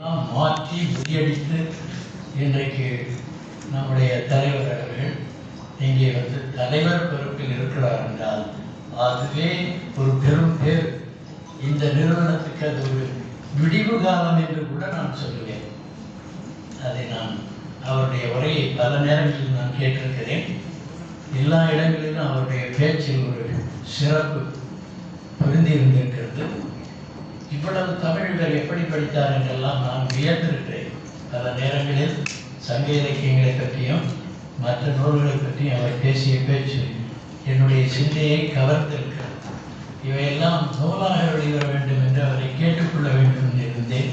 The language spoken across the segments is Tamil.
எல்லாம் மாற்றி முறியடித்து இன்றைக்கு நம்முடைய தலைவர் அவர்கள் இங்கே வந்து தலைவர் பொறுப்பில் இருக்கிறார் என்றால் அதுவே ஒரு பெரும் பேர். இந்த நிறுவனத்துக்கு அது ஒரு விடிவு காலம் என்று கூட நான் சொல்லுவேன். அதை நான் அவருடைய உரையை பல நேரங்களில் நான் கேட்டிருக்கிறேன். எல்லா இடங்களிலும் அவருடைய பேச்சில் ஒரு சிறப்பு பொருந்தியிருந்திருக்கிறது. இவ்வளவு தமிழ் இவர் எப்படி படித்தார் என்றெல்லாம் நான் வியந்திருக்கிறேன். பல நேரங்களில் சங்க இலக்கியங்களை பற்றியும் மற்ற நூல்களை பற்றியும் அவர் பேசிய பேச்சு என்னுடைய சிந்தையை கவர்ந்திருக்கிறது. இவையெல்லாம் நூலாக வெளிவர வேண்டும் என்று அவரை கேட்டுக்கொள்ள வேண்டும் என்று இருந்தேன்.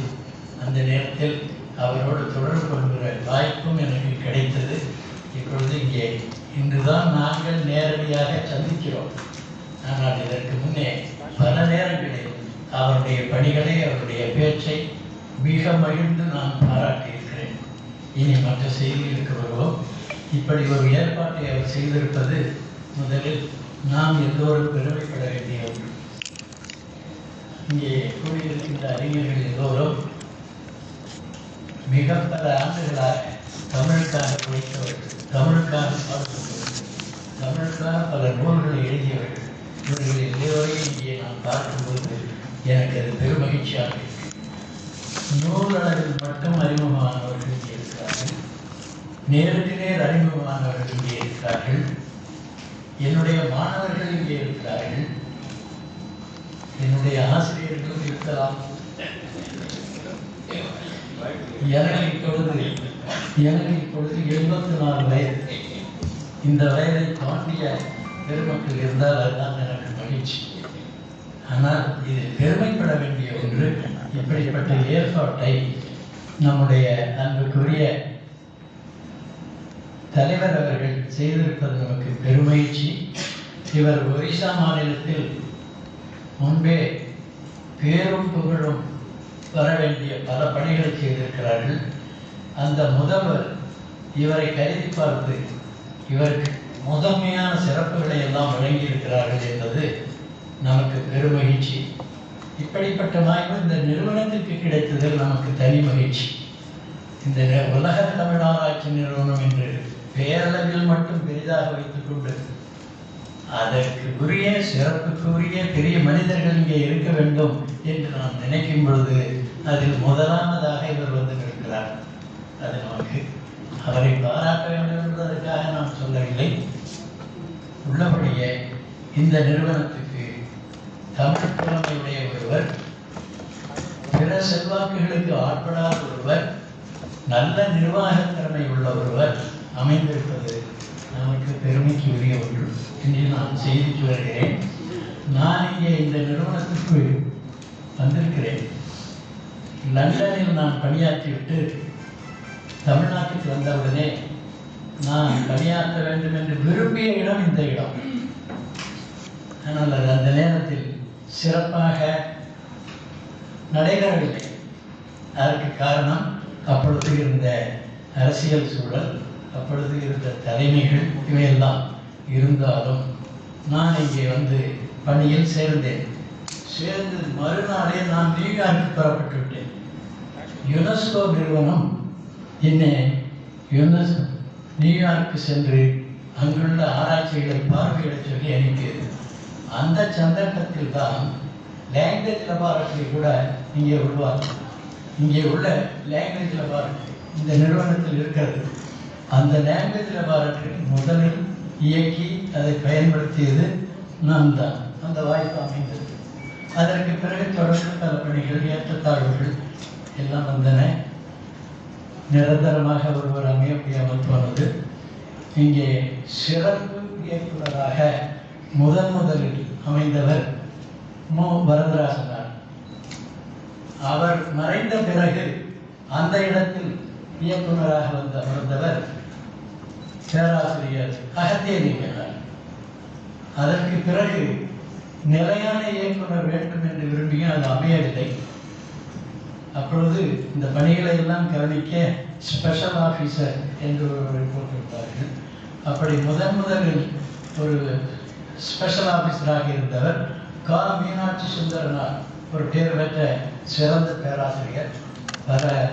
அந்த நேரத்தில் அவரோடு தொடர்பு கொள்கிற வாய்ப்பும் எனக்கு கிடைத்தது. இப்பொழுது இங்கே இன்றுதான் நாங்கள் நேரடியாக சந்திக்கிறோம். ஆனால் இதற்கு முன்னே அவருடைய பணிகளை அவருடைய பேச்சை மிக மகிழ்ந்து நான் பாராட்டியிருக்கிறேன். இனி மற்ற செய்திகளுக்கு வருவோம். இப்படி ஒரு ஏற்பாட்டை அவர் செய்திருப்பது முதலில் நாம் எல்லோரும் பெருமைப்பட வேண்டிய ஒன்று. இங்கே கூடியிருக்கின்ற அறிஞர்கள் எல்லோரும் மிக பல ஆண்டுகளாக தமிழுக்காக உழைத்தவர்கள் தமிழுக்காக பாடுபட்டவர்கள் தமிழுக்காக பல நூல்களை எழுதியவர்கள் இவர்கள் எல்லோரையும் இங்கே நான் பார்க்கும்போது எனக்கு அது பெரும் மகிழ்ச்சியாக இருக்கு நூலளவில் மட்டும் அறிமுகமானவர்கள் இங்கே இருக்கிறார்கள் நேருக்கு நேர் அறிமுகமானவர்கள் இங்கே இருக்கிறார்கள் என்னுடைய மாணவர்கள் இங்கே இருக்கிறார்கள். என்னுடைய ஆசிரியர்களும் இருக்கலாம். எனக்கு இப்பொழுது எனக்கு இப்பொழுது எண்பத்தி நாலு வயது. இந்த வயதை தாண்டிய பெருமக்கள் இருந்தால் அதுதான் எனக்கு மகிழ்ச்சி. ஆனால் இது பெருமைப்பட வேண்டிய ஒன்று. இப்படிப்பட்ட ஏற்பாட்டை நம்முடைய அன்புக்குரிய தலைவர் அவர்கள் செய்திருப்பது நமக்கு பெருமகிழ்ச்சி. இவர் ஒரிசா மாநிலத்தில் முன்பே பேரும் புகழும் வர வேண்டிய பல பணிகள் செய்திருக்கிறார்கள். அந்த முதல்வர் இவரை கருதி பார்த்து இவருக்கு முதன்மையான சிறப்புகளை எல்லாம் வழங்கியிருக்கிறார்கள் என்பது நமக்கு பெருமகிழ்ச்சி. இப்படிப்பட்ட வாய்ப்பு இந்த நிறுவனத்திற்கு கிடைத்ததில் நமக்கு தனி மகிழ்ச்சி. இந்த உலக தமிழ் ஆராய்ச்சி நிறுவனம் என்று பேரளவில் மட்டும் பெரிதாக வைத்துக் கொண்டு அதற்கு உரிய சிறப்புக்குரிய பெரிய மனிதர்கள் இங்கே இருக்க வேண்டும் என்று நாம் நினைக்கும் பொழுது அதில் முதலானதாக இவர் வந்து நிற்கிறார். அது நமக்கு அவரை பாராட்ட வேண்டும் என்பதற்காக நான் சொல்லவில்லை. உள்ளபடியே இந்த நிறுவனத்துக்கு தமிழ் புலமையுடைய ஒருவர் பிற செல்வாக்குகளுக்கு ஆட்படாத ஒருவர் நல்ல நிர்வாக திறமை உள்ள ஒருவர் அமைந்திருப்பது நமக்கு பெருமைக்கு உரிய ஒன்று என்று நான் செய்திக்கு வருகிறேன். நான் இங்கே இந்த நிறுவனத்திற்கு வந்திருக்கிறேன். லண்டனில் நான் பணியாற்றிவிட்டு தமிழ்நாட்டுக்கு வந்தவுடனே நான் பணியாற்ற வேண்டும் என்று விரும்பிய இடம் இந்த இடம். ஆனால் அது அந்த நேரத்தில் சிறப்பாக நடைபெறவில்லை. அதற்கு காரணம் அப்பொழுது இருந்த அரசியல் சூழல் அப்பொழுது இருந்த தலைமைகள் இவையெல்லாம் இருந்தாலும் நான் இங்கே வந்து பணியில் சேர்ந்தேன். சேர்ந்து மறுநாளே நான் நியூயார்க்கு புறப்பட்டு விட்டேன். யுனெஸ்கோ நிறுவனம் என்னை யுனெஸ் நியூயார்க்கு சென்று அங்குள்ள ஆராய்ச்சிகளை பார்வையிடச் சொல்லி அனுப்பியது. அந்த சந்தர்ப்பத்தில் தான் லாங்குவேஜ் லெபார்டரி கூட இங்கே உருவாக்கும் இங்கே உள்ள லாங்குவேஜ் லெபார்டரி இந்த நிறுவனத்தில் இருக்கிறது. அந்த லாங்குவேஜ் லெபார்டரி முதலில் இயக்கி அதை பயன்படுத்தியது நான் தான் அந்த வாய்ப்பு அமைந்தது. அதற்கு பிறகு தொடர்ந்து பல பணிகள் ஏற்றத்தாழ்வுகள் எல்லாம் வந்தன. நிரந்தரமாக ஒருவர் அமைய முடியாமல் போனது. இங்கே சிறப்பு இயக்குநராக முதன் முதலில் அமைந்தவர் மு. வரதராசனார். அவர் மறைந்த பிறகு அந்த இடத்தில் இயக்குநராக வந்து அமர்ந்தவர் பேராசிரியர் அகத்தியலிங்கனார் அதற்கு பிறகு நிலையான இயக்குனர் வேண்டும் என்று விரும்பியும் அது அமையவில்லை. அப்பொழுது இந்த பணிகளை எல்லாம் கவனிக்க ஸ்பெஷல் ஆஃபீஸர் என்று ஒருவரை போட்டிருப்பார்கள். அப்படி முதன் முதலில் ஒரு ஸ்பெஷல் ஆஃபீஸராக இருந்தவர் கா. மீனாட்சி சுந்தரனார். ஒரு பேர் பெற்ற சிறந்த பேராசிரியர். பல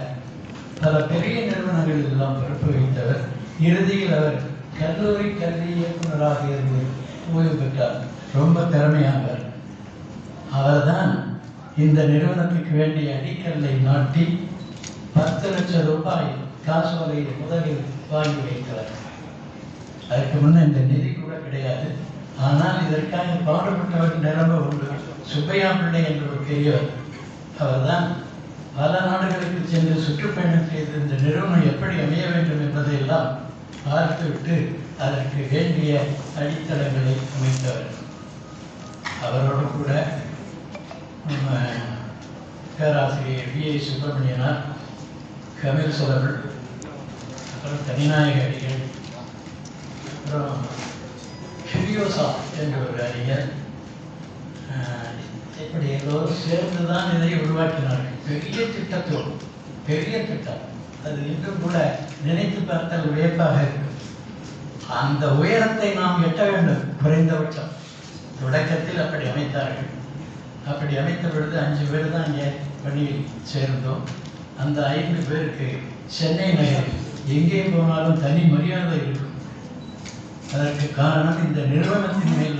பல பெரிய நிறுவனங்களில் எல்லாம் பொறுப்பு வகித்தவர். இறுதியில் அவர் கல்லூரி கல்வி இயக்குநராக இருந்து ஓய்வு பெற்றார். ரொம்ப திறமையானவர். அவர்தான் இந்த நிறுவனத்துக்கு வேண்டிய அடிக்கல்லை நாட்டி பத்து லட்சம் ரூபாய் காசோலை முதலில் வாங்கி வைக்கிறார் அதுக்கு முன்னே இந்த நிதி கூட கிடையாது. ஆனால் இதற்காக பாடுபட்டவர் நிரம்ப உண்டு. சுப்பையா பிள்ளை என்ற ஒரு பெரியவர் அவர்தான் பல நாடுகளுக்கு சென்று சுற்றுப்பயணம் செய்து இந்த நிறுவனம் எப்படி அமைய வேண்டும் என்பதையெல்லாம் பார்த்துவிட்டு அதற்கு வேண்டிய அடித்தளங்களை அமைத்தவர். அவரோடு கூட நம்ம பேராசிரியர் வி. ஐ. சுப்பிரமணியனார் கபில் சுலபல் அப்புறம் தனிநாயக அடிகள் அப்புறம் ஃபிரியோசா என்ற ஒரு அறிஞர் இப்படி எல்லோரும் சேர்ந்து தான் இதை உருவாக்கினார்கள். பெரிய திட்டத்தோடு பெரிய திட்டம். அது இன்றும் கூட நினைத்து பார்த்தால் வியப்பாக இருக்கும். அந்த உயரத்தை நாம் எட்ட வேண்டும் குறைந்தபட்சம். தொடக்கத்தில் அப்படி அமைத்தார்கள். அப்படி அமைத்த பொழுது அஞ்சு பேர் தான் இங்கே பணியில் சேர்ந்தோம். அந்த ஐந்து பேருக்கு சென்னை நகரில் எங்கே போனாலும் தனி மரியாதை இருக்கும். அதற்கு காரணம் இந்த நிறுவனத்தின் மேல்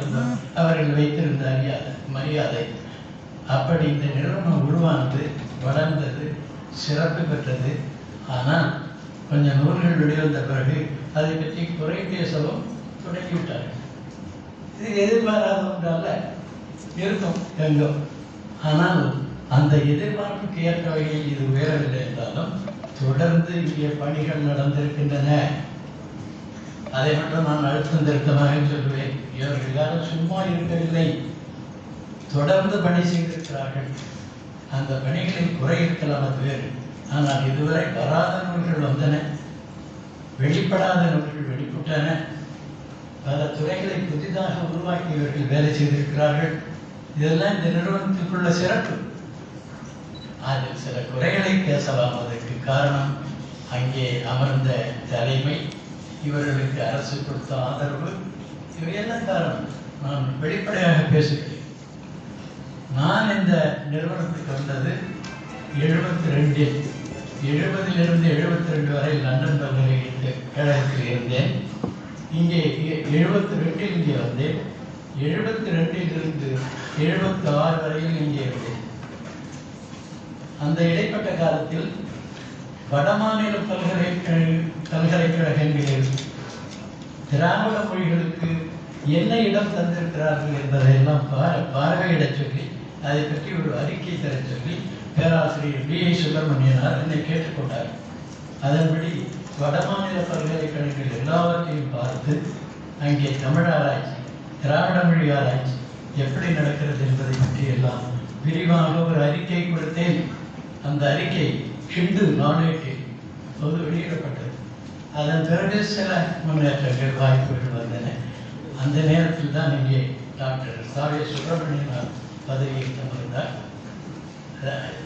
அவர்கள் வைத்திருந்த அறியாதை மரியாதை. அப்படி இந்த நிறுவனம் உருவானது வளர்ந்தது சிறப்பு பெற்றது. ஆனால் கொஞ்சம் நூல்கள் வெளிவந்த பிறகு அதை பற்றி குறை பேசவும் தொடங்கிவிட்டார்கள். இது எதிர்பாராத ஒன்றல்ல இருக்கும் எங்கும் ஆனால் அந்த எதிர்பார்ப்புக்கு ஏற்ற வகையில் இது உயரவில்லை என்றாலும் தொடர்ந்து இங்கே பணிகள் நடந்திருக்கின்றன. அதை மட்டும் நான் அழுத்தம் திருத்தமாக சொல்லுவேன் இவர்கள் எல்லாரும் சும்மா இருக்கவில்லை. தொடர்ந்து பணி செய்திருக்கிறார்கள். அந்த பணிகளில் குறை இருக்கலாம் அது வேறு. ஆனால் இதுவரை வராத நூல்கள் வந்தன. வெளிப்படாத நூல்கள் வெளிப்பட்டன. பல துறைகளை புதிதாக உருவாக்கி இவர்கள் வேலை செய்திருக்கிறார்கள். இதெல்லாம் இந்த நிறுவனத்துக்குள்ள சிறப்பு. அதில் சில குறைகளை பேசலாம். அதற்கு காரணம் அங்கே அமர்ந்த தலைமை இவர்களுக்கு அரசு கொடுத்த ஆதரவு இவையெல்லாம் காரணம். நான் வெளிப்படையாக பேசுகிறேன். நான் இந்த நிறுவனத்துக்கு வந்தது எழுபத்தி ரெண்டில் எழுபதிலிருந்து எழுபத்தி ரெண்டு வரை லண்டன் பல்கலைக்கழகத்தில் இருந்தேன். இங்கே எழுபத்தி ரெண்டில் இங்கே வந்தேன். எழுபத்தி ரெண்டிலிருந்து எழுபத்தி ஆறு வரையில் இங்கே இருந்தேன். அந்த இடைப்பட்ட காலத்தில் வடமாநில பல்கலைக்கழக பல்கலைக்கழகங்களில் திராவிட மொழிகளுக்கு என்ன இடம் தந்திருக்கிறார்கள் என்பதையெல்லாம் பார பார்வையிடச் சொல்லி அதை பற்றி ஒரு அறிக்கை தர சொல்லி பேராசிரியர் பி ஐ. சுப்பிரமணியனார் என்னை கேட்டுக்கொண்டார் அதன்படி வடமாநில பல்கலைக்கழகங்கள் எல்லாவற்றையும் பார்த்து அங்கே தமிழ் ஆராய்ச்சி திராவிட மொழி ஆராய்ச்சி எப்படி நடக்கிறது என்பதை பற்றி எல்லாம் விரிவாக ஒரு அறிக்கை கொடுத்தேன். அந்த அறிக்கை ஹிந்து நாளேட்டில் பொது வெளியிடப்பட்டது. அதன் பிறகு சில முன்னேற்றங்கள் வாய்ப்புகள் வந்தன. அந்த நேரத்தில் தான் இங்கே டாக்டர் சாவிய சுப்பிரமணியன் பதவியை அமர்ந்தார்.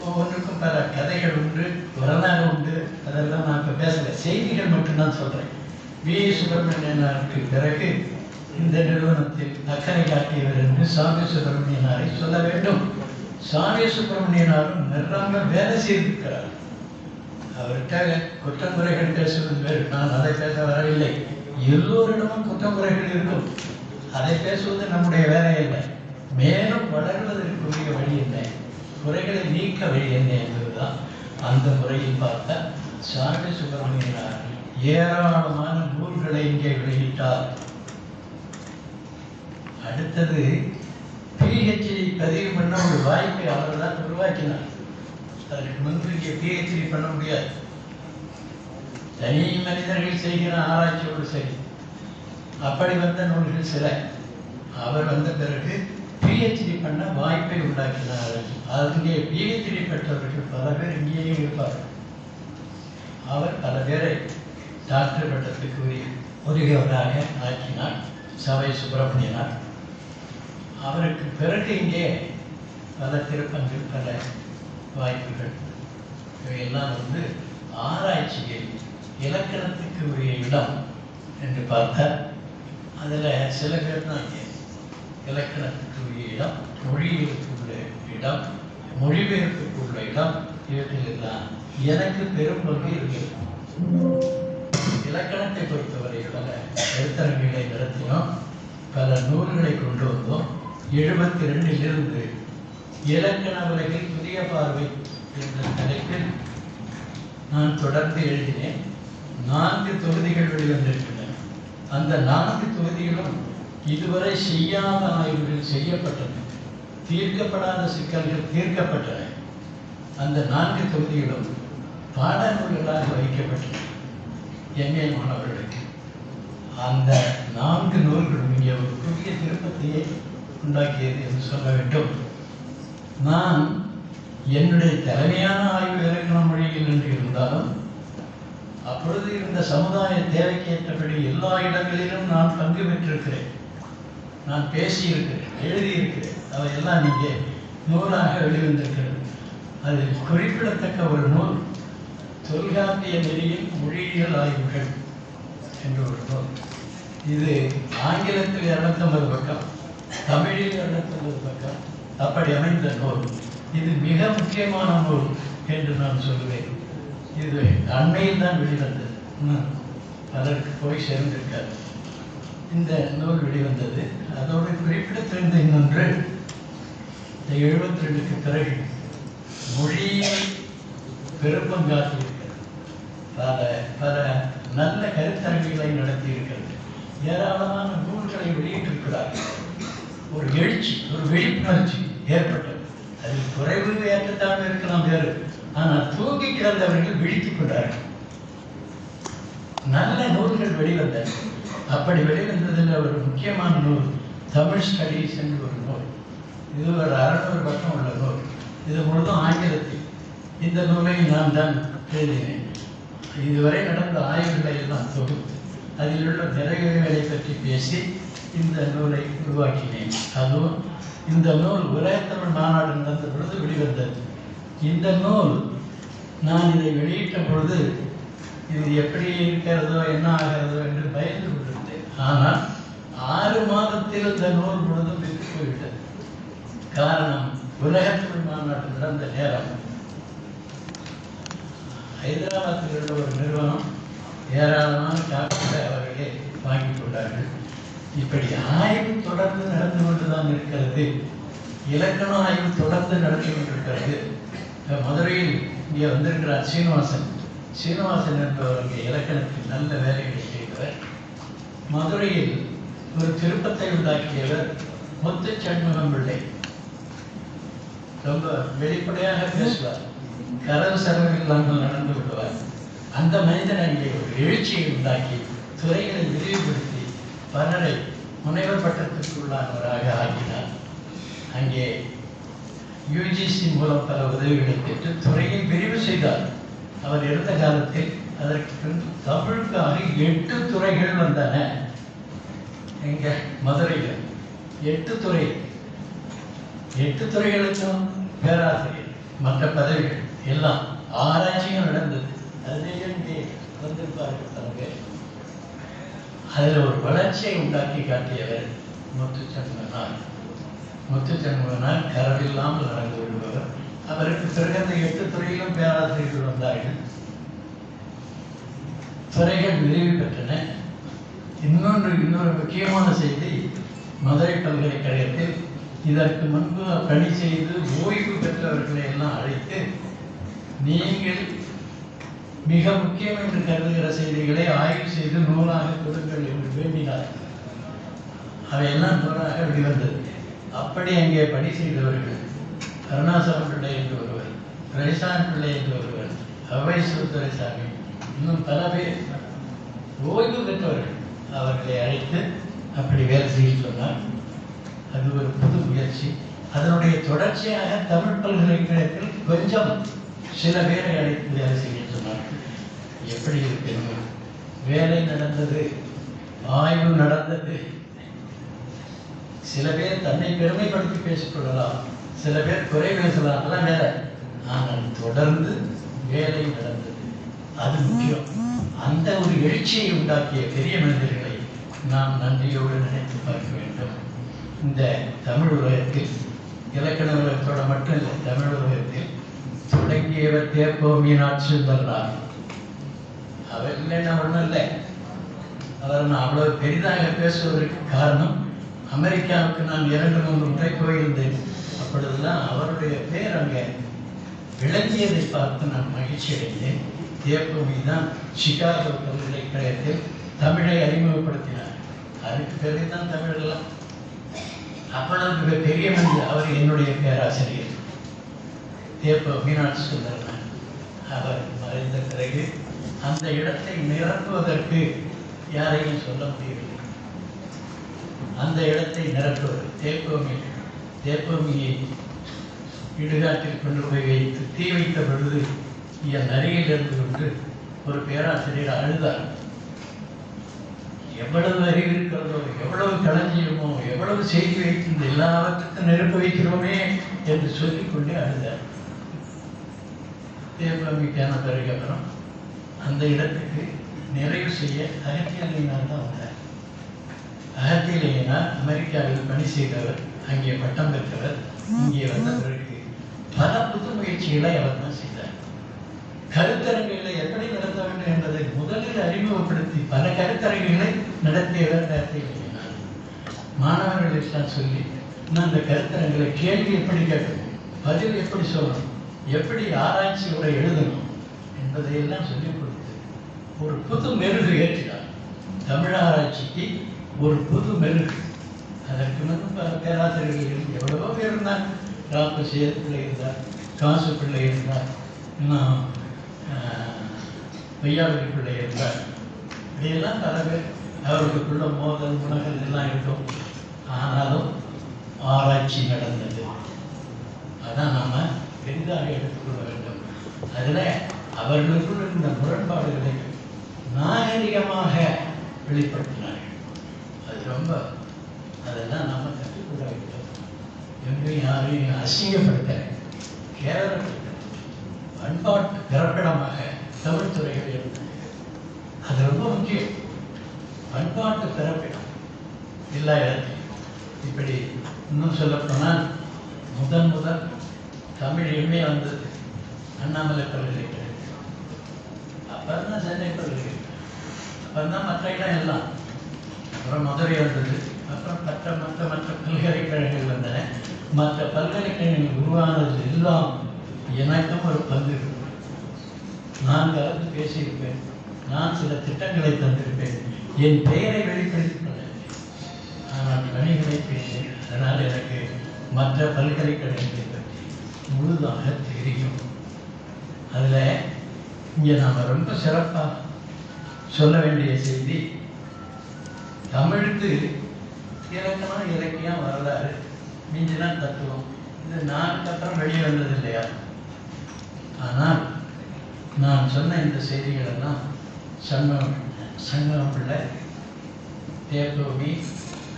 ஒவ்வொன்றுக்கும் பல கதைகள் உண்டு வரலாறு உண்டு. அதெல்லாம் நான் இப்போ பேசல. செய்திகள் மட்டும்தான் சொல்கிறேன் வி. சுப்பிரமணியனாருக்கு பிறகு இந்த நிறுவனத்தில் அக்கறை காட்டியவர் என்று சாமி சுப்பிரமணியனாரை சொல்ல வேண்டும். சாமி சுப்பிரமணியனாரும் நிறங்க வேலை செய்திருக்கிறார். அவருக்காக குற்றமுறைகள் பேசுவது வேறு நான் அதை பேச வரவில்லை. எல்லோரிடமும் குற்றமுறைகள் இருக்கும். அதை பேசுவது நம்முடைய வேலை இல்லை. மேலும் வளர்வதற்குரிய வழி என்ன? குறைகளை நீக்க வழி என்ன என்பதுதான் அந்த முறையில் பார்த்த சாமி சுப்பிரமணியனார் ஏராளமான நூல்களை இங்கே வெளியிட்டார். அடுத்தது பிஹெச்டி பதிவு பண்ண ஒரு வாய்ப்பை அவர் தான் உருவாக்கினார். அதற்கு முன்பு இங்கே பிஹெச்டி பண்ண முடியாது. தனி மனிதர்கள் செய்கிற ஆராய்ச்சியோடு சரி. அப்படி வந்த நூல்கள் சில. அவர் வந்த பிறகு பிஹெச்டி பண்ண வாய்ப்பை உண்டாக்கினார். அங்கே பிஹெச்டி பெற்றவர்கள் பல பேர் இங்கேயே இருப்பார்கள் அவர் பல பேரை டாக்டர் பட்டத்துக்கு உரிய உரியவராக ஆக்கினார். சபை சுப்பிரமணியனார். அவருக்கு பிறகு இங்கே பல திருப்பங்கள் பல வாய்ப்புகள். இவையெல்லாம் வந்து ஆராய்ச்சியில் இலக்கணத்துக்கு உரிய இடம் என்று பார்த்தால் அதில் சில பேர் தான் இலக்கணத்துக்கு உரிய இடம் மொழியியலுக்கு உள்ள இடம் மொழிபெயர்ப்புக்கு உள்ள இடம் இவற்றிலெல்லாம் எனக்கு பெரும் பங்கு இருக்கிறது. இலக்கணத்தை பொறுத்தவரை பல எழுத்தரங்களை நடத்தினோம். பல நூல்களை கொண்டு வந்தோம். எழுபத்தி ரெண்டிலிருந்து இலக்கண உலகில் புதிய பார்வை என்ற தலைப்பில் நான் தொடர்ந்து எழுதினேன். நான்கு தொகுதிகள் வெளிவந்திருக்கின்றன. அந்த நான்கு தொகுதிகளும் இதுவரை செய்யாத ஆய்வுகள் செய்யப்பட்டன. தீர்க்கப்படாத சிக்கல்கள் தீர்க்கப்பட்டன. அந்த நான்கு தொகுதிகளும் பாடநூல்களாக வைக்கப்பட்டன. எம்ஏ மாணவர்களுக்கு அந்த நான்கு நூல்களும் இங்கே ஒரு புதிய திருப்பத்தையே உண்டாக்கியது என்று சொல்ல வேண்டும். நான் என்னுடைய தலைமையான ஆய்வு இலக்கண மொழியில் என்று இருந்தாலும் அப்பொழுது இருந்த சமுதாய தேவைக்கேற்றபடி எல்லா இடங்களிலும் நான் பங்கு பெற்றிருக்கிறேன். நான் பேசியிருக்கிறேன் எழுதியிருக்கிறேன் அவையெல்லாம் இங்கே நூலாக வெளிவந்திருக்கிறது அதில் குறிப்பிடத்தக்க ஒரு நூல் தொல்காப்பிய நெறியில் மொழியியல் ஆய்வுகள் என்று ஒரு நூல். இது ஆங்கிலத்தில் இரநூத்தம்பது பக்கம் தமிழில் இரநூத்தம்பது பக்கம் அப்படி அமைந்த நூல். இது மிக முக்கியமான நூல் என்று நான் சொல்லுவேன் இது அண்மையில் தான் வெளிவந்தது. இன்னும் பலருக்கு போய் சேர்ந்திருக்காது இந்த நூல் வெளிவந்தது. அதோடு குறிப்பிடத்திருந்த இன்னொன்று இந்த எழுபத்தி ரெண்டுக்கு பிறகு மொழியை பெரும்பங்காற்றியிருக்கிறது பல பல நல்ல கருத்தரங்குகளை நடத்தி இருக்கிறது ஏராளமான நூல்களை வெளியிட்டிருக்கிறார்கள். ஒரு எழுச்சி ஒரு விழிப்புணர்ச்சி. ஏற்பட்டது. அதில் குறைவு ஏற்றத்தான் இருக்கலாம் வேறு. ஆனால் தூங்கி கிடந்தவர்கள் விழித்துக் கொண்டார்கள். நல்ல நூல்கள் வெளிவந்தன அப்படி வெளிவந்ததில் ஒரு முக்கியமான நூல் தமிழ் ஸ்டடீஸ் என்று ஒரு நூல். இது ஒரு அறநூறு பக்கம் உள்ள நூல். இது முழுதும் ஆங்கிலத்தில். இந்த நூலை நான் தான் எழுதினேன். இதுவரை நடந்த ஆய்வுகளை எல்லாம் தொகுத்து அதில் உள்ள நிறைவுகளை பற்றி பேசி இந்த நூலை உருவாக்கினேன். அதுவும் இந்த நூல் உலகத்தமிழ் மாநாடு நடந்த பொழுது வெளிவந்தது. இந்த நூல் நான் இதை வெளியிட்ட பொழுது இது எப்படி இருக்கிறதோ என்ன ஆகிறதோ என்று பயந்து கொண்டிருந்தேன். ஆனால் ஆறு மாதத்தில் இந்த நூல் முழுதும் விற்று போய்விட்டது. காரணம் உலகத்தமிழ் மாநாடு நடந்த நேரம். ஹைதராபாத்தில் உள்ள ஒரு நிறுவனம் ஏராளமான காப்பீட்டை அவர்களே வாங்கிக் கொண்டார்கள். இப்படி ஆய்வு தொடர்ந்து நடந்து கொண்டுதான் இருக்கிறது. இலக்கண ஆய்வு தொடர்ந்து நடந்து கொண்டிருக்கிறது. மதுரையில் இங்கே வந்திருக்கிறார் சீனிவாசன். சீனிவாசன் என்பவர் இங்கே இலக்கணத்தில் நல்ல வேலைகளை செய்தவர் மதுரையில் ஒரு திருப்பத்தை உண்டாக்கியவர் முத்து சண்முகம் பிள்ளை ரொம்ப வெளிப்படையாக பேசுவார். கரவு செலவு இல்லாமல் நடந்து விடுவார் அந்த மனிதன் அங்கே ஒரு எழுச்சியை உண்டாக்கி துறைகளை விரிவுபடுத்தி பலரை முனைவர் பட்டத்திற்குள்ளானவராக ஆக்கினார். அங்கே யூஜிசி மூலம் பல உதவிகளை பெற்று துறையை விரிவு செய்தார். அவர் இருந்த காலத்தில் அதற்கு பின்பு தமிழுக்காக எட்டு துறைகள் வந்தன. எங்க? மதுரையில். எட்டு துறை. எட்டு துறைகளுக்கும் பேராசிரியர் மற்ற பதவிகள் எல்லாம் ஆராய்ச்சியும் நடந்தது. அதிலே வந்திருப்பார்கள் பல அதில் ஒரு வளர்ச்சியை உண்டாக்கி காட்டியவர் முத்துச்சண்முகனார். முத்துச்சண்முகனார் கரவில்லாமல் நடந்து விடுபவர் அவருக்கு பிறகு அந்த எட்டு துறையிலும் பேராசிரியர்கள் வந்தார்கள். துறைகள் விரிவு பெற்றன. இன்னொன்று இன்னொரு முக்கியமான செய்தி மதுரை பல்கலைக்கழகத்தில் இதற்கு முன்பு பணி செய்து ஓய்வு பெற்றவர்களை எல்லாம் அழைத்து நீங்கள் மிக முக்கியம் என்று கருதுகிற செய்திகளை ஆய்வு செய்து நூலாக கொடுங்கள் என்று வேண்டினார் அவையெல்லாம் நூலாக வெளிவந்தது. அப்படி அங்கே பணி செய்தவர்கள் கருணாசலம் பிள்ளை என்று ஒருவர் ரவிசான் பிள்ளை என்று ஒருவர் அவை சுத்துரைசாமி இன்னும் பல பேர் ஓய்வு பெற்றவர்கள் அவர்களை அழைத்து அப்படி வேலை செய்ய சொன்னார். அது ஒரு புது முயற்சி. அதனுடைய தொடர்ச்சியாக தமிழ் பல்கலைக்கழகத்தில் கொஞ்சம் சில பேரை அழைத்து வேலை செய்ய எப்படி இருக்கு வேலை நடந்தது ஆய்வு நடந்தது. சில பேர் தன்னை பெருமைப்படுத்தி பேசிக்கொள்ளலாம் சில பேர் குறை பேசலாம் அதெல்லாம் வேற. ஆனால் தொடர்ந்து வேலை நடந்தது. அது முக்கியம். அந்த ஒரு எழுச்சியை உண்டாக்கிய பெரிய மனிதர்களை நாம் நன்றியோடு நினைத்து பார்க்க வேண்டும். இந்த தமிழ் உலகத்தில் இலக்கண உலகத்தோட மட்டும் இல்லை தமிழ் உலகத்தில் தொடங்கியவர் தேப்போ மீனாட்சி சுந்தரனார் அவர் இல்லைன்னா ஒன்றும் இல்லை. அவர் நான் அவ்வளவு பெரிதாக பேசுவதற்கு காரணம் அமெரிக்காவுக்கு நான் இரண்டு மூன்று முறை போயிருந்தேன் அப்பொழுதெல்லாம் அவருடைய பேர் அங்கே விளங்கியதை பார்த்து நான் மகிழ்ச்சி அடைந்தேன். தேப்பூமி தான் சிகாகோ பல்கலைக்கழகத்தில் தமிழை அறிமுகப்படுத்தினார். அதுக்கு பேர் தான் தமிழெல்லாம். அவ்வளவு பெரிய மனிதர் அவர் என்னுடைய பேராசிரியர். தேப்ப மீனாட்சி சுந்தரன். அவர் மறைந்த பிறகு அந்த இடத்தை நிரப்புவதற்கு யாரையும் சொல்ல முடியவில்லை. அந்த இடத்தை நிரப்புவது தேப்போமி தேப்போமியை இடுகாட்டில் கொண்டு போய் வைத்து தீ வைத்த பொழுது என் அருகில் இருந்து கொண்டு ஒரு பேராசிரியர் அழுதார். எவ்வளவு அறிவு இருக்கிறதோ எவ்வளவு களஞ்சியமோ எவ்வளவு செய்தி வைத்து எல்லாவற்றுக்கும் நெருப்பு வைக்கிறோமே என்று சொல்லிக்கொண்டே அழுதார். தேவமிக்கான பிறகு அப்புறம் அந்த இடத்துக்கு நிறைவு செய்ய அகத்தியலினார் தான் வந்தார். அகத்தியலினார் அமெரிக்காவில் பணி செய்தவர் அங்கே பட்டம் பெற்றவர் இங்கே வந்த பிறகு பல புது முயற்சிகளை அவர் தான் செய்தார். கருத்தரங்குகளை எப்படி நடத்த வேண்டும் என்பதை முதலில் அறிமுகப்படுத்தி பல கருத்தரங்குகளை நடத்தியவர் அகத்தியலினார். மாணவர்களுக்கெல்லாம் சொல்லி நான் அந்த கருத்தரங்களை கேள்வி எப்படி கேட்கணும்? பதில் எப்படி சொல்லணும்? எப்படி ஆராய்ச்சி உரை எழுதணும்? என்பதையெல்லாம் சொல்லி ஒரு புது மெருகு ஏற்றினார். தமிழ் ஆராய்ச்சிக்கு ஒரு புது மெருகு. அதற்கு முன்பு பேராசிரியர்கள் எவ்வளவோ பேர் இருந்தார். ராப்ப சேதுப்பிள்ளை இருந்தார் காசு பிள்ளை இருந்தார் இன்னும் வையாவரி பிள்ளை இருந்தார். இப்படியெல்லாம் பல பேர் அவர்களுக்குள்ள மோதல் குணங்கள் எல்லாம் இருக்கும். ஆனாலும் ஆராய்ச்சி நடந்தது. அதான் நாம் பெரிதாக எடுத்துக்கொள்ள வேண்டும். அதில் அவர்களுக்குள் இருந்த முரண்பாடுகளை நாகரிகமாக வெளிப்படுத்தினார்கள். அது ரொம்ப அதெல்லாம் நம்ம கற்றுக்கொள்ள வேண்டும் எங்கேயும் யாரையும் அசிங்கப்படுத்த கேவலப்படுத்த பண்பாட்டு பிறப்பிடமாக தமிழ் துறைகள் இருந்தது அது ரொம்ப முக்கியம். பண்பாட்டு பிறப்பிடம் எல்லா இடத்திலும். இப்படி இன்னும் சொல்லப்போனால் முதன் முதல் தமிழ் எம்ஏ வந்தது அண்ணாமலை பல்கலைக்கழகம் அப்புறம் தான் சென்னை பல்கலைக்கழகம் அப்புறம் மற்ற இடம் எல்லாம் அப்புறம் மதுரை வந்தது. அப்புறம் மற்ற மற்ற மற்ற பல்கலைக்கழகங்கள் வந்தன. மற்ற பல்கலைக்கழகங்கள் உருவானது எல்லாம் எனக்கும் ஒரு பங்கு இருக்கு. நான் கலந்து பேசியிருப்பேன். நான் சில திட்டங்களை தந்திருப்பேன். என் பெயரை வெளிப்படுத்திக் நான் ஆனால் பணிகளை பேசினேன் அதனால் எனக்கு மற்ற பல்கலைக்கழகங்களை பற்றி முழுதாக தெரியும். அதில் இங்கே நாம் ரொம்ப சிறப்பாக சொல்ல வேண்டிய செய்தி தமிழுக்கு இலக்கணம் இலக்கியம் வரலாறு மிஞ்சிதான் தத்துவம். இது நான் கட்டம் வெளியே வந்தது இல்லையா? ஆனால் நான் சொன்ன இந்த செய்திகள் எல்லாம் சங்கம் சங்கம் பிள்ளை தேவகோபி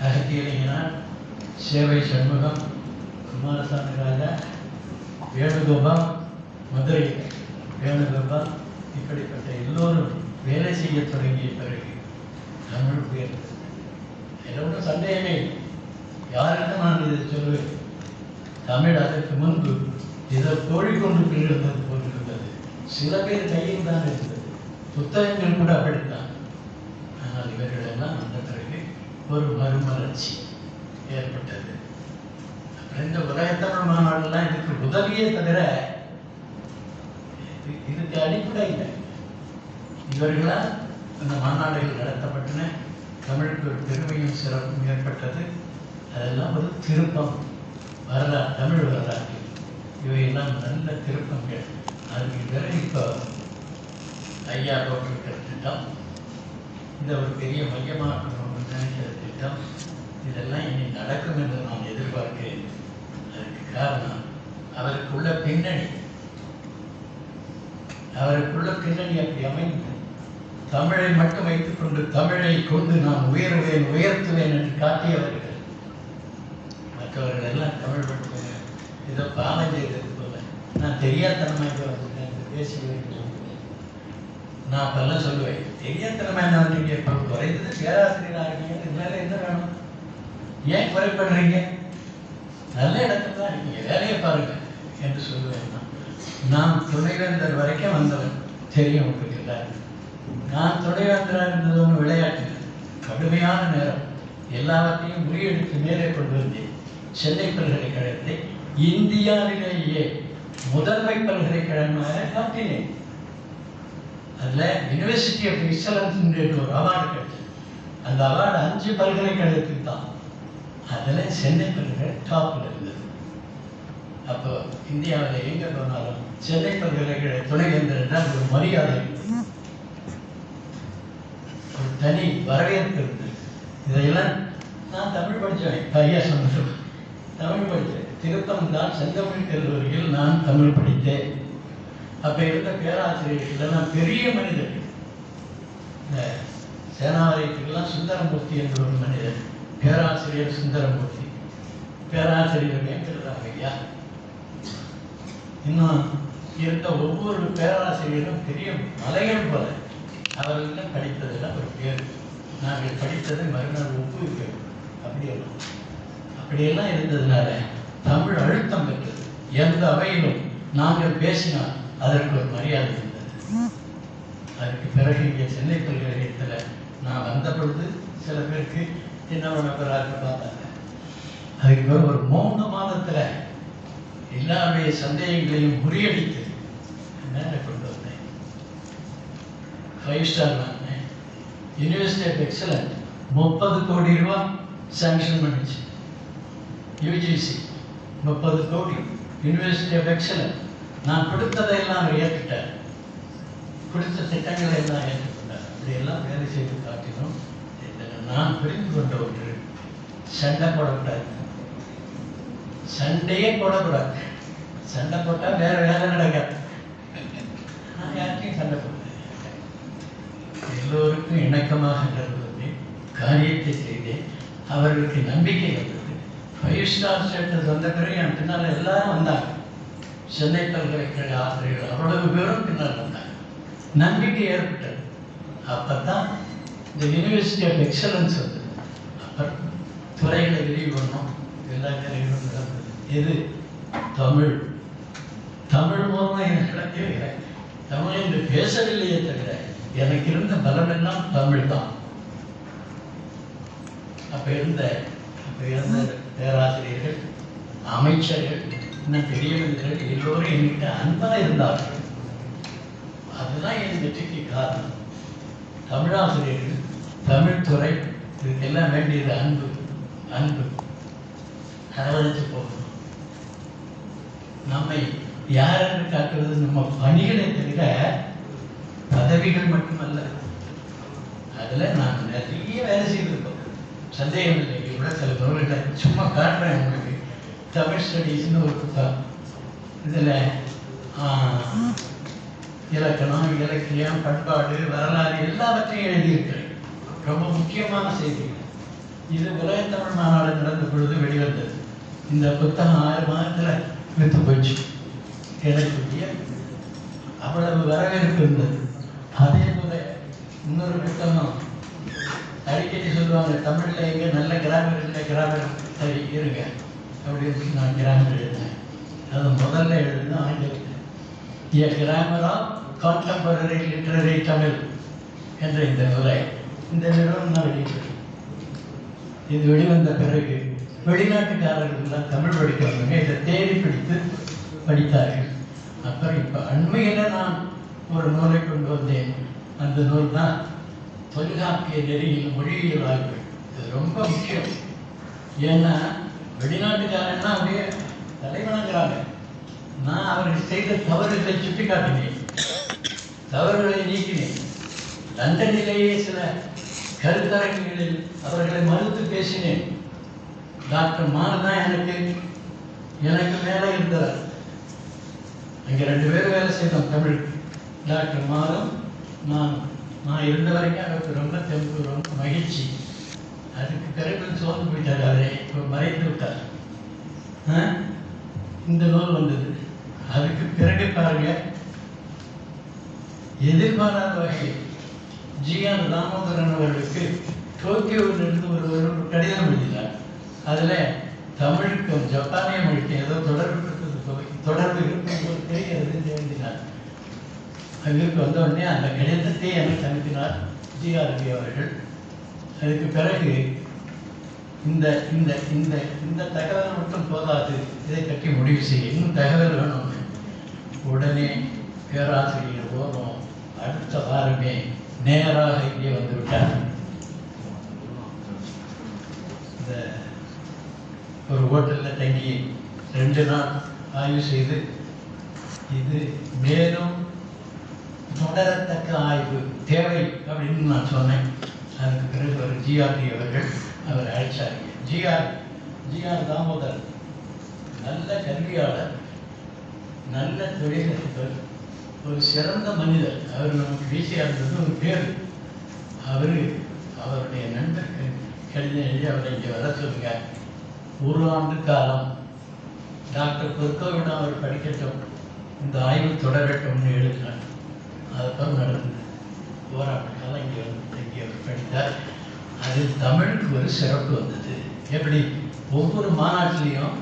அகத்தியலிங்கனார் சேவை சண்முகம் குமாரசாமி ராஜா வேணுகோபால் மதுரை வேணுகோபால் இப்படிப்பட்ட எல்லோரும் வேலை செய்ய தொடங்கிய பிறகு தமிழ் உயர்ந்தது. இதில் ஒன்றும் சந்தேகமே யாருக்கும் நான் இதை சொல்லுவேன் தமிழ் அதற்கு முன்பு இதை தோழிக்கொண்டு பின்னிருந்தது போன்றிருந்தது சில பேர் கையில் தான் இருந்தது. புத்தகங்கள் கூட அப்படித்தான். ஆனால் இவர்களெல்லாம் அந்த பிறகு ஒரு மறுமலர்ச்சி ஏற்பட்டது. இந்த உலகத்தமிழ் மாநாடுலாம் இதுக்கு உதவியே தவிர இதுக்கு அடிப்படை இல்லை. இவர்களால் இந்த மாநாடுகள் நடத்தப்பட்டன. தமிழுக்கு ஒரு பெருமையும் சிறப்பும் ஏற்பட்டது. அதெல்லாம் ஒரு திருப்பம் வரலாறு தமிழ் வரலாறு இவையெல்லாம் நல்ல திருப்பங்கள். அதுக்கு பிறகு இப்போ ஐயா போட்டிருக்கிற திட்டம் இந்த ஒரு பெரிய மையமாக நினைக்கிற திட்டம் இதெல்லாம் இனி நடக்கும் என்று நான் எதிர்பார்க்கிறேன். அதற்கு காரணம் அவருக்குள்ள பின்னணி. அவருக்குள்ள பின்னணி அப்படி அமைந்தது தமிழை மட்டும் வைத்துக் கொண்டு தமிழை கொண்டு நான் உயர்வேன் உயர்த்துவேன் என்று காட்டியவர்கள். மற்றவர்கள் எல்லாம் தமிழ் மட்டும். இதை பாவம் செய்தது போல. நான் தெரியாதனமா இங்க வந்துட்டேன் பேசி நான் பல சொல்லுவேன் தெரியாதனமா நான் வந்தீங்க இப்போ குறைந்தது பேராசிரியராக இருக்கீங்க இது என்ன வேணும்? ஏன் குறைப்படுறீங்க? நல்ல இடத்துல தான் இருக்கீங்க. வேலையை பாருங்க என்று சொல்லுவேன் நான். துணைவேந்தர் வரைக்கும் வந்தவன். தெரியும் உங்களுக்கு எல்லாருக்கும். நான் துணைவேந்தராக இருந்தது ஒன்று விளையாட்டு கடுமையான நேரம். எல்லாவற்றையும் முறியடித்து மேலே கொண்டு வந்தேன் சென்னை பல்கலைக்கழகத்தை இந்தியாவிலேயே முதன்மை பல்கலைக்கழகமாக காட்டினேன் அதில் யூனிவர்சிட்டி ஆஃப் எக்ஸலன்ஸ் ஒரு அவார்டு கிடைச்சது. அந்த அவார்டு அஞ்சு பல்கலைக்கழகத்துக்கு தான். அதில் சென்னை பல்கலைக்கழகம் டாப்பில் இருந்தது. அப்போ இந்தியாவில் எங்கே போனாலும் சென்னை பல்கலைக்கழக துணைவேந்தர் என்றால் ஒரு மரியாதை. ஒரு தனி வரவேற்பு இருந்தது. இதையெல்லாம் நான் தமிழ் படித்தேன் ஐயா சொன்னது. தமிழ் படித்தேன். திருத்தம் தான் செந்தமிழ் கல்லூரியில் நான் தமிழ் படித்தேன். அப்போ இருந்த பேராசிரியர்கள் பெரிய மனிதர் இந்த சேனாலயத்துக்கெல்லாம் சுந்தரமூர்த்தி என்ற ஒரு மனிதர் பேராசிரியர் சுந்தரமூர்த்தி. பேராசிரியர் மேற்கிறாங்க ஐயா. இன்னும் இருந்த ஒவ்வொரு பேராசிரியரும் பெரிய மலைகள் போல. அவர்கள்ட்ட படித்ததெல்லாம் ஒரு பேர் நாங்கள் படித்ததை மறுநாள் ஒப்புவிக்கிறோம் அப்படியெல்லாம் அப்படியெல்லாம் இருந்ததுனால தமிழ் அழுத்தம் பெற்றது. எந்த அவையிலும் நாங்கள் பேசினால் அதற்கு ஒரு மரியாதை இருந்தது. அதுக்கு பிறகு இங்கே சென்னை பல்கலைக்கழகத்தில் நான் வந்த பொழுது சில பேருக்கு என்ன பிறகு பார்த்தாங்க. அதுக்கு பிறகு ஒரு மூணு மாதத்தில் எல்லாருடைய சந்தேகங்களையும் முறியடித்து மேலே கொண்டு ஃபைவ் ஸ்டார் வாங்கினேன் யூனிவர்சிட்டி ஆஃப் எக்ஸலன்ட் முப்பது கோடி ரூபா சாங்ஷன் பண்ணிச்சு. யூஜிசி முப்பது கோடி. யூனிவர்சிட்டி ஆஃப் எக்ஸலன்ட் நான் கொடுத்ததையெல்லாம் அவர் ஏற்றுட்டார் கொடுத்த திட்டங்களை எல்லாம் ஏற்றுக்கொண்டார். இப்படியெல்லாம் வேலை செய்து காட்டினோம். நான் புரிந்து கொண்ட ஒன்று சண்டை போடக்கூடாது. சண்டையே போடக்கூடாது. சண்டை போட்டால் வேற வேலை நடக்காது. நான் யார்கிட்டையும் சண்டை போட்டேன் எல்லோருக்கும் இணக்கமாக நடந்தது காரியத்தை செய்தேன் அவர்களுக்கு நம்பிக்கை வந்தது. ஃபைவ் ஸ்டார் ஸ்டேட்டஸ் வந்த பிறகு என் பின்னால் எல்லாரும் வந்தாங்க. சென்னை பல்கலைக்கழக ஆசிரியர்கள் அவ்வளவு பேரும் பின்னால் வந்தாங்க. நம்பிக்கை ஏற்பட்டது. அப்பதான் இந்த யூனிவர்சிட்டி ஆஃப் எக்ஸலன்ஸ் வந்தது அப்புறம் துறைகளை விரிவு பண்ணோம் எல்லா கலைகளும் நடந்தது. எது? தமிழ். தமிழ் மூலமாக எனக்கு நடக்கவே தமிழ் என்று பேசவில்லையே தவிர எனக்கு இருந்த பலம் எல்லாம் தமிழ் தான் அப்ப இருந்த அப்ப இருந்த பேராசிரியர்கள் அமைச்சர்கள் இன்னும் பெரியவர்கள் எல்லோரும் என்கிட்ட அன்பா இருந்தார்கள். அதுதான் என் வெற்றிக்கு காரணம். தமிழாசிரியர்கள் தமிழ்துறை இதுக்கெல்லாம் வேண்டியது அன்பு அன்பு. அரவணைச்சு போகணும். நம்மை யார் என்று காட்டுவது நம்ம பணிகளை தவிர பதவிகள் மட்டுமல்ல. அதுல நான் நிறைய வேலை செய்திருக்கோம். சந்தேகம் இல்லை. கூட சில பொருள்கிட்ட சும்மா காட்டுறேன் உங்களுக்கு. தமிழ் ஸ்டடீஸ்னு ஒரு புத்தகம். இதுல இலக்கணம் இலக்கியம் பண்பாடு வரலாறு எல்லாவற்றையும் எழுதியிருக்கிறேன். ரொம்ப முக்கியமான செய்திகள். இது உலக தமிழ் மாநாடு நடந்த பொழுது வெளிவந்தது. இந்த புத்தகம் ஆறு மாதத்தில் வித்து போச்சு எனக்கு அவ்வளவு வரவேற்பு இருந்தது. அதே போல இன்னொரு புத்தகம் அடிக்கடி சொல்லுவாங்க தமிழ்ல எங்க நல்ல கிராமர் இல்லை கிராமர் சரி இருங்க. அப்படின்னு சொல்லி நான் கிராமர் எழுதினேன். அது முதல்ல எழுதுன ஆங்கிலத்தில். ஏ கிராமரா கான்டெம்பரரி லிட்ரரி தமிழ் என்ற இந்த நூலை இந்த நிறுவனம் தான் வெளியிட்டது. இது வெளிவந்த பிறகு வெளிநாட்டுக்காரர்கள்லாம் தமிழ் படிக்கிறவங்க இதை தேடி பிடித்து படித்தார்கள். அப்புறம் இப்போ அண்மையில் நான் ஒரு நூலை கொண்டு வந்தேன். அந்த நூல் தான் தொல்காப்பிய நெறியில் மொழியியல் ஆய்வு. இது ரொம்ப முக்கியம். ஏன்னா வெளிநாட்டுக்காரன்னா அப்படியே தலைவணங்கிறாங்க. நான் அவர்கள் செய்த தவறுகளை சுட்டிக்காட்டினேன். தவறுகளை நீக்கினேன். லண்டனிலேயே சில கருத்தரங்குகளில் அவர்களை மறுத்து பேசினேன். டாக்டர் மார் தான் எனக்கு எனக்கு மேலே இருந்தவர். அங்கே ரெண்டு பேரும் வேலை செய்தோம் தமிழ் டாக்டர் மாறும் நான் நான் இருந்த வரைக்கும் அவருக்கு ரொம்ப தெம்பு ரொம்ப மகிழ்ச்சி. அதுக்கு பிறகு சோர்ந்து போயிட்டார் அவரே. இப்போ மறைந்து விட்டார். இந்த நூல் வந்தது. அதுக்கு பிறகு பாருங்க. எதிர்பாராத வகையில் ஜிஆர் தாமோதரன் அவர்களுக்கு டோக்கியோவிலிருந்து ஒரு ஒரு கடிதம் எழுதினார். அதில் தமிழுக்கும் ஜப்பானிய மொழிக்கும் ஏதோ தொடர்பு இருக்கிறது தொடர்பு இருக்கும் போது எழுதினார். அங்கிருக்கு வந்த உடனே அந்த கடிதத்தை எனக்கு அனுப்பினார் ஜிஆர்பி அவர்கள். அதுக்கு பிறகு இந்த இந்த இந்த இந்த தகவல் மட்டும் போதாது. இதை பற்றி முடிவு செய்ய. இன்னும் தகவல் வேணும்னு உடனே பேராசிரியர் போதும் அடுத்த வாரமே நேராக இங்கே வந்து விட்டார். இந்த ஒரு ஹோட்டலில் தங்கி ரெண்டு நாள் ஆய்வு செய்து இது மேலும் தொடரத்தக்க ஆய்வு தேவை அப்படின்னு நான் சொன்னேன். அதுக்கு பிறகு ஒரு ஜிஆர்டி அவர்கள் அவர் அழைச்சார். G R G R Damodar நல்ல கல்வியாளர் நல்ல தொழிலதிபர் ஒரு சிறந்த மனிதர். அவர் நமக்கு வீசியாக இருந்தது ஒரு பேர். அவர் அவருடைய நண்பருக்கு கடிதம் எழுதி அவரை இங்கே வர சொல்லுங்க. ஒரு ஆண்டு காலம் டாக்டர் பொற்கோவிடம் அவர் படிக்கட்டும். இந்த ஆய்வு தொடரட்டும்னு எழுதினார். அதுதான் நடந்தது ஓராண்டு இங்கே வந்து இங்கே படித்தார் தமிழுக்கு ஒரு சிறப்பு வந்தது. எப்படி? ஒவ்வொரு மாநாட்டிலையும்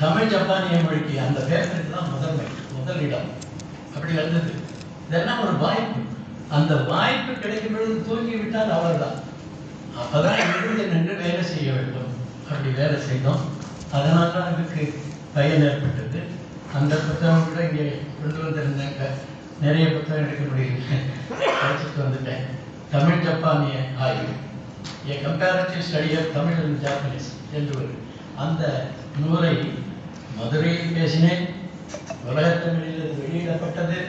தமிழ் ஜப்பானிய மொழிக்கு அந்த பேப்பருக்கு தான் முதன்மை முதலிடம் அப்படி வந்தது. இதெல்லாம் ஒரு வாய்ப்பு. அந்த வாய்ப்பு கிடைக்கும் பொழுது தூங்கி விட்டால் அவர்தான் அப்பதான் எழுந்து நின்று வேலை செய்ய வேண்டும். அப்படி வேலை செய்தோம். அதனால தான் அதுக்கு பயன் ஏற்பட்டது. அந்த புத்தகம் கூட இங்கே கொண்டு வந்திருந்தாங்க. நிறைய புத்தகம் எடுக்க முடியல படிச்சுட்டு வந்துட்டேன். தமிழ் ஜப்பானிய ஆய்வு. A comparative study of Tamil and Japanese என்று ஒரு அந்த நூலை மதுரையில் பேசினேன். உலகத்தமிழில் அது வெளியிடப்பட்டது.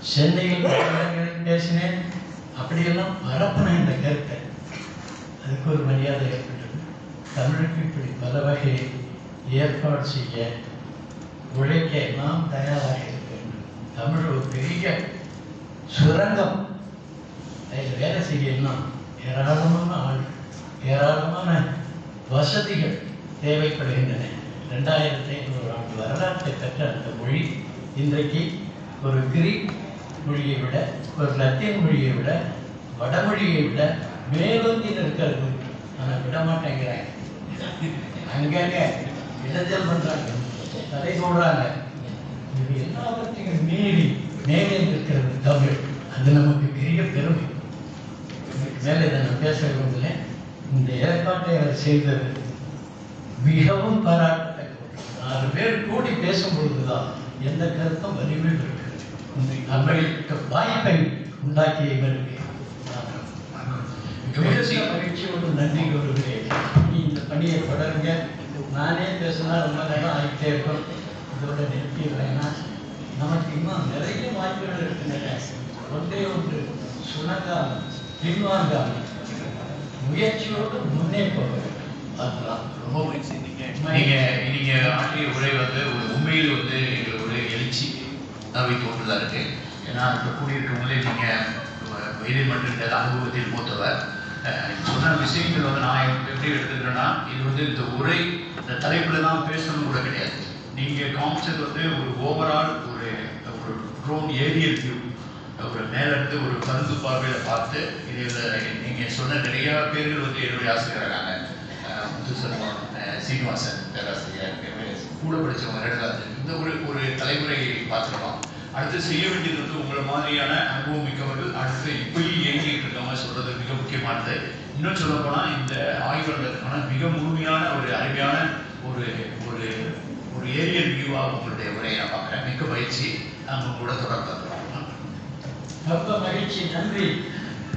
சென்னையில் இடங்களில் பேசினேன். அப்படியெல்லாம் பரப்பின இந்த கருத்தை. அதுக்கு ஒரு மரியாதை ஏற்பட்டது. தமிழுக்கு இப்படி பல வகையை ஏற்பாடு செய்ய உழைக்க நாம் தயாராக தமிழ் ஒரு பெரிய சுரங்கம். அதில் வேலை செய்யணும் ஏராளமான ஆள் ஏராளமான வசதிகள் தேவைப்படுகின்றன. ரெண்டாயிரத்தி ஐநூறு ஆண்டு வரலாற்றை பெற்ற அந்த மொழி இன்றைக்கு ஒரு கிரீக் மொழியை விட ஒரு லத்தீன் மொழியை விட வடமொழியை விட மேலோங்கி இருக்கிறது. ஆனால் விட மாட்டேங்கிறாங்க அங்கங்கே இடைஞ்சல் பண்றாங்க. தடை போடுறாங்க இது எல்லாவற்றையும் மீறி மேலே இருக்கிறது தமிழ் அது நமக்கு பெரிய பெருமை. இதுக்கு மேலே இதை நான் பேச விரும்பல. இந்த ஏற்பாட்டை அவர் செய்தது மிகவும் பாராட்டத்தக்கது. நாலு பேர் கூடி பேசும் பொழுதுதான் எந்த கருத்தும் வலிமை இருக்கிறது இந்த நம்மளுக்கு வாய்ப்பை உண்டாக்கிய இவருக்கு மகிழ்ச்சியோடு நன்றி கூறுகிறேன். நீ இந்த பணியை தொடருங்க. நானே பேசினா ரொம்ப நேரம் ஆகிட்டே இருக்கும். இதோட நிறுத்திடுறேன்னா நமக்கு இன்னும் நிறைய வாய்ப்புகள் இருக்கின்றன. ஒன்றே ஒன்று சுணங்காமல் பின்வாங்காமல் முயற்சியோடு முன்னே போக வேண்டும் அதுதான். ரொம்ப நீங்க நீங்க ஆற்றிய உரை வந்து ஒரு உண்மையில் வந்து ஒரு எழுச்சி அவை தோன்றுதா இருக்கு. ஏன்னா இப்போ கூடியிருக்கவங்களே நீங்க வயதில் மட்டும் அனுபவத்தில் மூத்தவர். சொன்ன விஷயங்கள் வந்து நான் எப்படி எடுத்துக்கிறேன்னா இது வந்து இந்த உரை இந்த தலைப்புல தான் பேசணும் கூட கிடையாது. நீங்க காமிச்சது வந்து ஒரு ஓவரால் ட்ரோன் ஏரியல் வியூ ஒரு மேலிருந்து ஒரு பருந்து பார்வையில் பார்த்து இதில் நீங்கள் சொன்ன நிறையா பேர்கள் வந்து என்னுடைய ஆசிரியர் இருக்காங்க. முத்து செல்வம் சீனிவாசன் பேராசிரியர் கூட படித்தவங்க ரெண்டாவது இந்த ஒரு ஒரு தலைமுறையை பார்த்துருக்கோம் அடுத்து செய்ய வேண்டியது வந்து உங்களை மாதிரியான அனுபவம் மிக்கவர்கள் அடுத்து இப்பயும் இயங்கிட்டு இருக்கவங்க சொல்றது மிக முக்கியமானது. இன்னும் சொல்ல போனால் இந்த ஆய்வுகளுக்கான மிக முழுமையான ஒரு அருமையான ஒரு ஒரு ஒரு ஏரியல் வியூவாக உங்களுடைய உரையை நான் பார்க்குறேன். மிக்க பயிற்சி நாங்கள் கூட தொடர்பு வந்துடுறோம் ரொம்ப மகிழ்ச்சி. நன்றி.